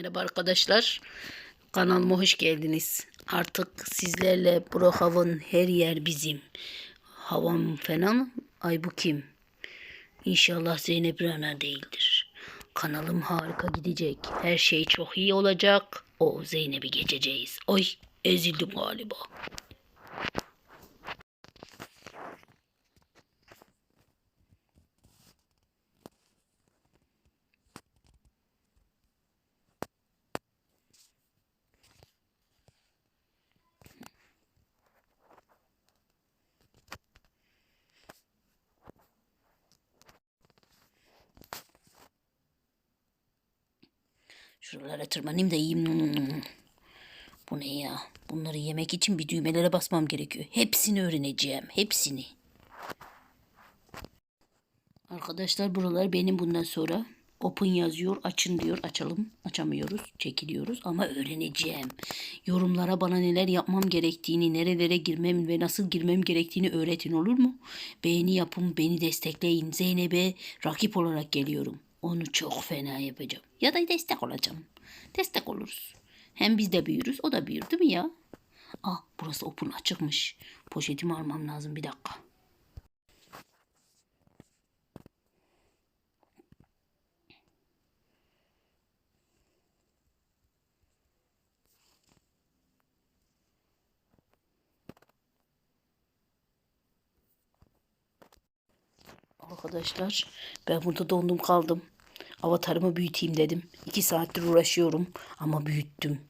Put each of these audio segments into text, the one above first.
Merhaba arkadaşlar. Kanalıma hoş geldiniz. Artık sizlerle Brohav'ın her yer bizim. Havam falan. Ay bu kim? İnşallah Zeynep Rana değildir. Kanalım harika gidecek. Her şey çok iyi olacak. O Zeynep'i geçeceğiz. Oy ezildim galiba. Şuralara tırmanayım da yiyeyim. Bu ne ya? Bunları yemek için bir düğmelere basmam gerekiyor. Hepsini öğreneceğim. Hepsini. Arkadaşlar buralar benim bundan sonra. Open yazıyor, açın diyor. Açalım. Açamıyoruz, çekiliyoruz ama öğreneceğim. Yorumlara bana neler yapmam gerektiğini, nerelere girmem ve nasıl girmem gerektiğini öğretin olur mu? Beğeni yapın, beni destekleyin. Zeynep'e rakip olarak geliyorum. Onu çok fena yapacağım. Ya da destek olacağım. Destek oluruz. Hem biz de büyürüz, o da büyür değil mi ya? Ah, burası open açıkmış. Poşetimi almam lazım bir dakika. Arkadaşlar ben burada dondum kaldım. Avatarımı büyüteyim dedim. İki saattir uğraşıyorum ama büyüttüm.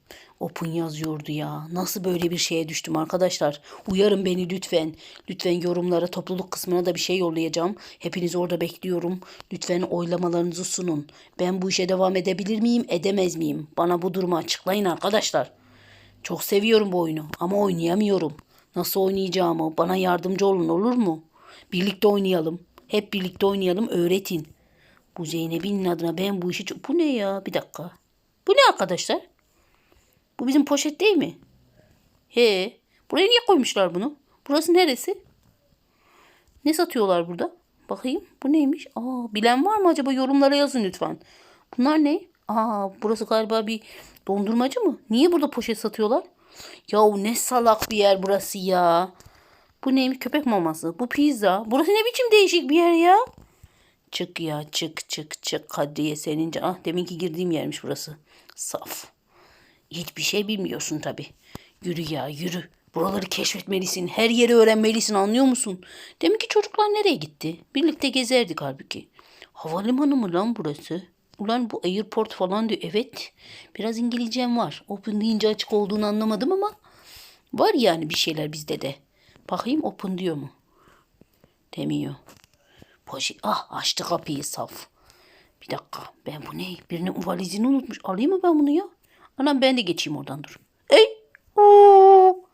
Open yazıyordu ya. Nasıl böyle bir şeye düştüm arkadaşlar? Uyarın beni lütfen. Lütfen yorumlara topluluk kısmına da bir şey yollayacağım. Hepinizi orada bekliyorum. Lütfen oylamalarınızı sunun. Ben bu işe devam edebilir miyim, edemez miyim? Bana bu durumu açıklayın arkadaşlar. Çok seviyorum bu oyunu ama oynayamıyorum. Nasıl oynayacağımı bana yardımcı olun olur mu? Birlikte oynayalım. Hep birlikte oynayalım öğretin. Bu Zeynep'in adına ben bu işi... Bu ne ya? Bir dakika. Bu ne arkadaşlar? Bu bizim poşet değil mi? He. Buraya niye koymuşlar bunu? Burası neresi? Ne satıyorlar burada? Bakayım. Bu neymiş? Aa, bilen var mı acaba? Yorumlara yazın lütfen. Bunlar ne? Aa, burası galiba bir dondurmacı mı? Niye burada poşet satıyorlar? Yahu ne salak bir yer burası ya. Bu neymiş? Köpek maması. Bu pizza. Burası ne biçim değişik bir yer ya? Çık ya çık çık çık Kadriye senince. Ah deminki girdiğim yermiş burası. Saf. Hiçbir şey bilmiyorsun tabi. Yürü ya yürü. Buraları keşfetmelisin. Her yeri öğrenmelisin anlıyor musun? Deminki çocuklar nereye gitti? Birlikte gezerdik halbuki. Havalimanı mı lan burası? Ulan bu airport falan diyor. Evet. Biraz İngilizcem var. Open deyince açık olduğunu anlamadım ama var yani bir şeyler bizde de. Bakayım open diyor mu? Demiyor. Poşet. Ah açtı kapıyı saf. Bir dakika. Ben bu ne? Birinin valizini unutmuş. Alayım mı ben bunu ya? Anam ben de geçeyim oradan dur. Ey! Oo!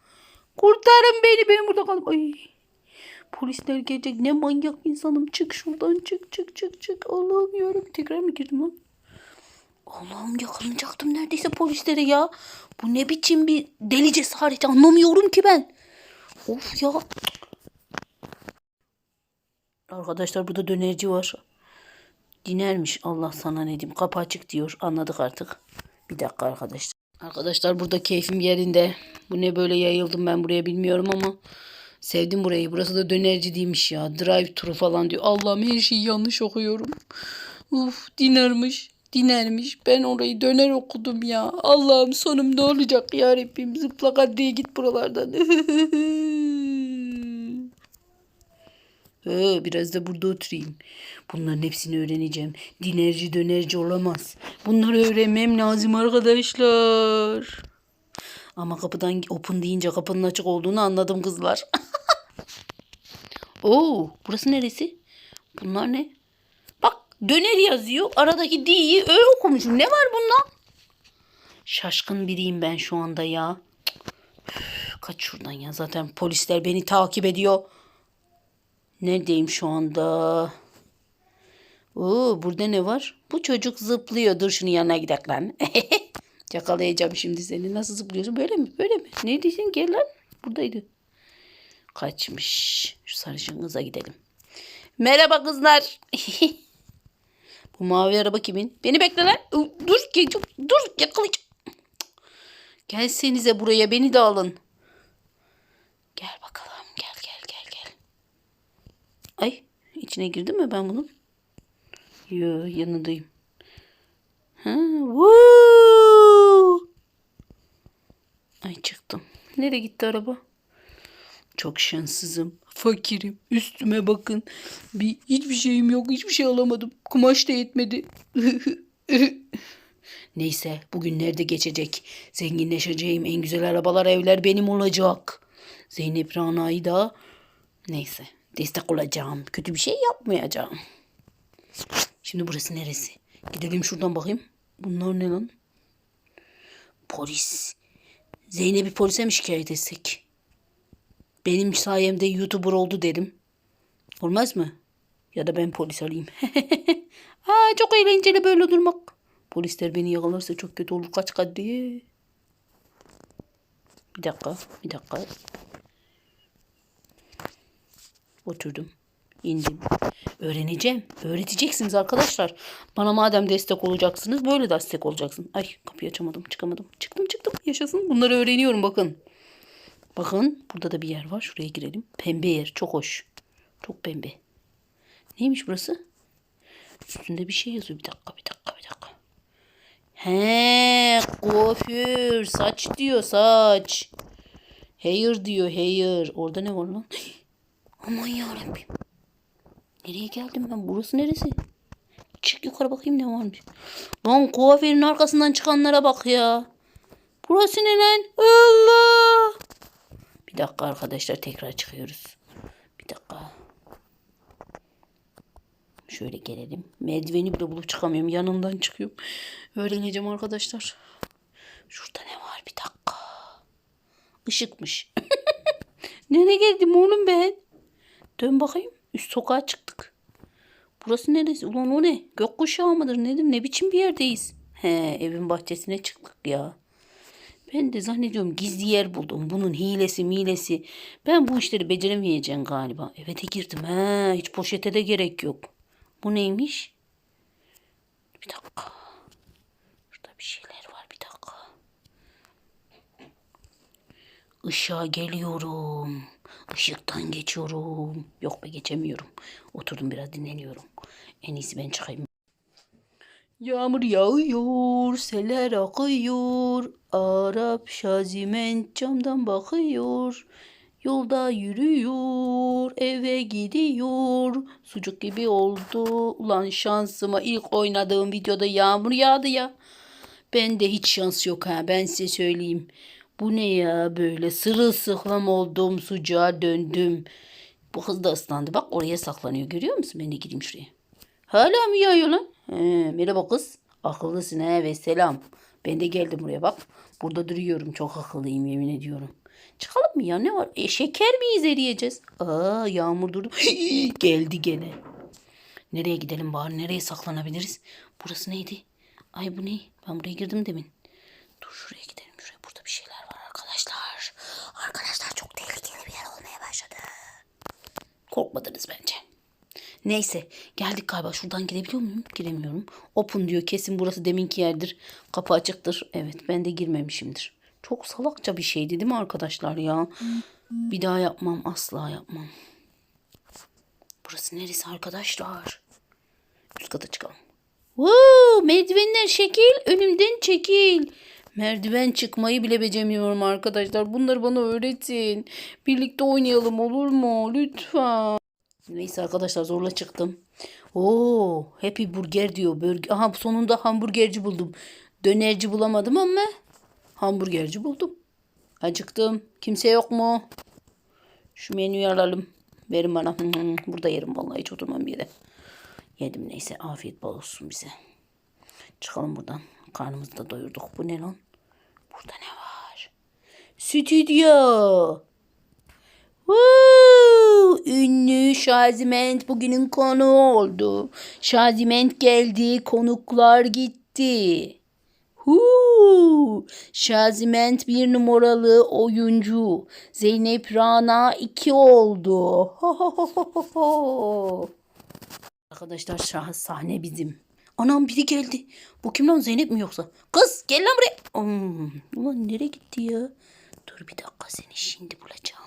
Kurtarın beni. Ben burada kaldım. Ay! Polisler gelecek. Ne manyak insanım. Çık şuradan. Çık çık çık çık. Allah'ım yarabbim. Tekrar mı girdim lan? Allah'ım yakalanacaktım neredeyse polislere ya. Bu ne biçim bir deli cesareti anlamıyorum ki ben. Of ya. Arkadaşlar burada dönerci var. Dinermiş Allah sana ne diyeyim. Kapı açık diyor. Anladık artık. Bir dakika arkadaşlar. Arkadaşlar burada keyfim yerinde. Bu ne böyle yayıldım ben buraya bilmiyorum ama sevdim burayı. Burası da dönerci değilmiş ya. Drive turu falan diyor. Allah'ım her şeyi yanlış okuyorum. Uf dinermiş. Dinermiş. Ben orayı döner okudum ya. Allah'ım sonum ne olacak ya Rabbim. Zıplak adliye git buralardan. Ee, biraz da burada oturayım. Bunların hepsini öğreneceğim. Dinerci dönerci olamaz. Bunları öğrenmem lazım arkadaşlar. Ama kapıdan open deyince kapının açık olduğunu anladım kızlar. Oo, burası neresi? Bunlar ne? Döner yazıyor. Aradaki D'yi Ö okumuşum. Ne var bunda? Şaşkın biriyim ben şu anda ya. Kaç şuradan ya. Zaten polisler beni takip ediyor. Neredeyim şu anda? Oo, burada ne var? Bu çocuk zıplıyor. Dur şunun yanına gidelim lan. Yakalayacağım şimdi seni. Nasıl zıplıyorsun? Böyle mi? Böyle mi? Neredesin? Gel lan. Buradaydı. Kaçmış. Şu sarışın kıza gidelim. Merhaba kızlar. Bu mavi araba kimin? Beni bekle lan. Dur, gel, dur yakalayacağım. Gelsenize buraya beni de alın. Gel bakalım. Gel gel gel gel. Ay içine girdim mi ben bunun? Yo yanındayım. Ha, woo! Ay çıktım. Nereye gitti araba? Çok şanssızım. Fakirim. Üstüme bakın. Bir hiçbir şeyim yok. Hiçbir şey alamadım. Kumaş da yetmedi. Neyse bugün nerede geçecek? Zenginleşeceğim. En güzel arabalar, evler benim olacak. Zeynep Rana'yı da neyse destek olacağım. Kötü bir şey yapmayacağım. Şimdi burası neresi? Gidelim şuradan bakayım. Bunlar ne lan? Polis. Zeynep'i polise mi şikayet etsek? Benim sayemde YouTuber oldu derim. Olmaz mı? Ya da ben polis alayım. Aa, çok eğlenceli böyle durmak. Polisler beni yakalarsa çok kötü olur. Kaç kaç. Bir dakika, bir dakika. Oturdum. indim. Öğreneceğim. Öğreteceksiniz arkadaşlar. Bana madem destek olacaksınız böyle destek olacaksın. Ay kapıyı açamadım çıkamadım. Çıktım çıktım yaşasın. Bunları öğreniyorum bakın. Bakın burada da bir yer var. Şuraya girelim. Pembe yer. Çok hoş. Çok pembe. Neymiş burası? Üstünde bir şey yazıyor. Bir dakika bir dakika bir dakika. He kuaför. Saç diyor saç. Hair diyor hair. Orada ne var lan? Aman yarabbim. Nereye geldim ben? Burası neresi? Çık yukarı bakayım ne varmış. Lan kuaförün arkasından çıkanlara bak ya. Burası ne lan? Allah! Bir dakika arkadaşlar tekrar çıkıyoruz. Bir dakika. Şöyle gelelim. Merdiveni bile bulup çıkamıyorum. Yanından çıkıyorum. Öğreneceğim arkadaşlar. Şurada ne var? Bir dakika. Işıkmış. Nereye geldim oğlum ben? Dön bakayım. Üst sokağa çıktık. Burası neresi? Ulan o ne? Gökkuşağı mıdır nedir? Ne biçim bir yerdeyiz? He evin bahçesine çıktık ya. Ben de zannediyorum gizli yer buldum. Bunun hilesi milesi. Ben bu işleri beceremeyeceğim galiba. Eve de girdim. He, hiç poşete de gerek yok. Bu neymiş? Bir dakika. Şurada bir şeyler var. Bir dakika. Işığa geliyorum. Işıktan geçiyorum. Yok be geçemiyorum. Oturdum biraz dinleniyorum. En iyisi ben çıkayım. Yağmur yağıyor, seller akıyor. Arap şaziment camdan bakıyor. Yolda yürüyor, eve gidiyor. Sucuk gibi oldu. Ulan şansıma ilk oynadığım videoda yağmur yağdı ya. Bende hiç şans yok ha ben size söyleyeyim. Bu ne ya böyle sırılsıklam oldum sucuğa döndüm. Bu kız da ıslandı bak oraya saklanıyor görüyor musun? Ben de gideyim şuraya. Hala mı yağıyor lan? He, merhaba kız. Akıllısın he ve selam. Ben de geldim buraya bak. Burada duruyorum. Çok akıllıyım yemin ediyorum. Çıkalım mı ya ne var? E, şeker miyiz eriyeceğiz? Aa yağmur durdu. Geldi gene. Nereye gidelim bari? Nereye saklanabiliriz? Burası neydi? Ay bu ne? Ben buraya girdim demin. Dur şuraya gidelim. Şuraya burada bir şeyler var arkadaşlar. Arkadaşlar çok tehlikeli bir yer olmaya başladı. Korkmadınız bence. Neyse geldik galiba şuradan girebiliyor muyum? Giremiyorum. Open diyor kesin burası deminki yerdir. Kapı açıktır. Evet ben de girmemişimdir. Çok salakça bir şeydi değil mi arkadaşlar ya? Bir daha yapmam asla yapmam. Burası neresi arkadaşlar? Üst kata çıkalım. Woo, merdivenler şekil önümden çekil. Merdiven çıkmayı bile beceremiyorum arkadaşlar. Bunları bana öğretin. Birlikte oynayalım olur mu? Lütfen. Neyse arkadaşlar zorla çıktım. Oo, Happy Burger diyor. Burger. Aha sonunda hamburgerci buldum. Dönerci bulamadım ama hamburgerci buldum. Acıktım. Kimse yok mu? Şu menüyü alalım. Verin bana. Burada yerim vallahi hiç oturmam bir yere. Yedim neyse afiyet bol olsun bize. Çıkalım buradan. Karnımızı da doyurduk. Bu ne lan? Burada ne var? Stüdyo. Woo! Ünlü Şaziment bugünün konuğu oldu. Şaziment geldi, konuklar gitti. Huu! Şaziment bir numaralı oyuncu. Zeynep Rana iki oldu. Arkadaşlar şah sahne bizim. Anam biri geldi. Bu kim lan Zeynep mi yoksa? Kız gel lan buraya. Hmm, ulan nereye gitti ya? Dur bir dakika seni şimdi bulacağım.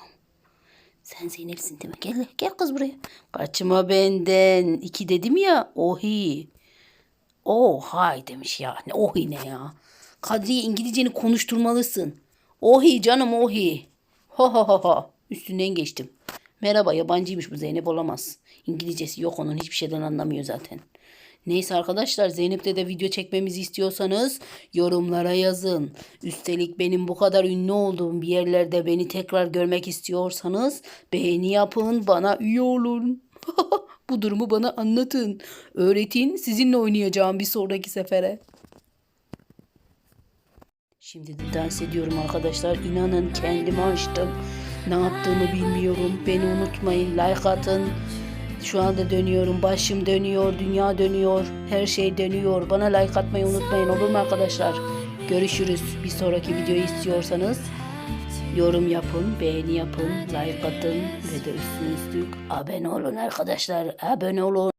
Sen Zeynep'sin değil mi? Gel gel kız buraya. Kaçma benden. İki dedim ya. Ohi. Ohay demiş ya. Ne ohi ne ya? Kadriye İngilizceni konuşturmalısın. Ohi canım ohi. Ha ha ha ha. Üstünden geçtim. Merhaba yabancıymış bu Zeynep olamaz. İngilizcesi yok onun hiçbir şeyden anlamıyor zaten. Neyse arkadaşlar Zeynep'le de video çekmemizi istiyorsanız yorumlara yazın. Üstelik benim bu kadar ünlü olduğum bir yerlerde beni tekrar görmek istiyorsanız beğeni yapın bana üye olun. bu durumu bana anlatın. Öğretin sizinle oynayacağım bir sonraki sefere. Şimdi de dans ediyorum arkadaşlar. İnanın kendimi açtım. Ne yaptığımı bilmiyorum. Beni unutmayın. Like atın. Şu anda dönüyorum. Başım dönüyor. Dünya dönüyor. Her şey dönüyor. Bana like atmayı unutmayın. Olur mu arkadaşlar? Görüşürüz. Bir sonraki videoyu istiyorsanız yorum yapın, beğeni yapın, like atın ve de üstüne üstlük abone olun arkadaşlar. Abone olun.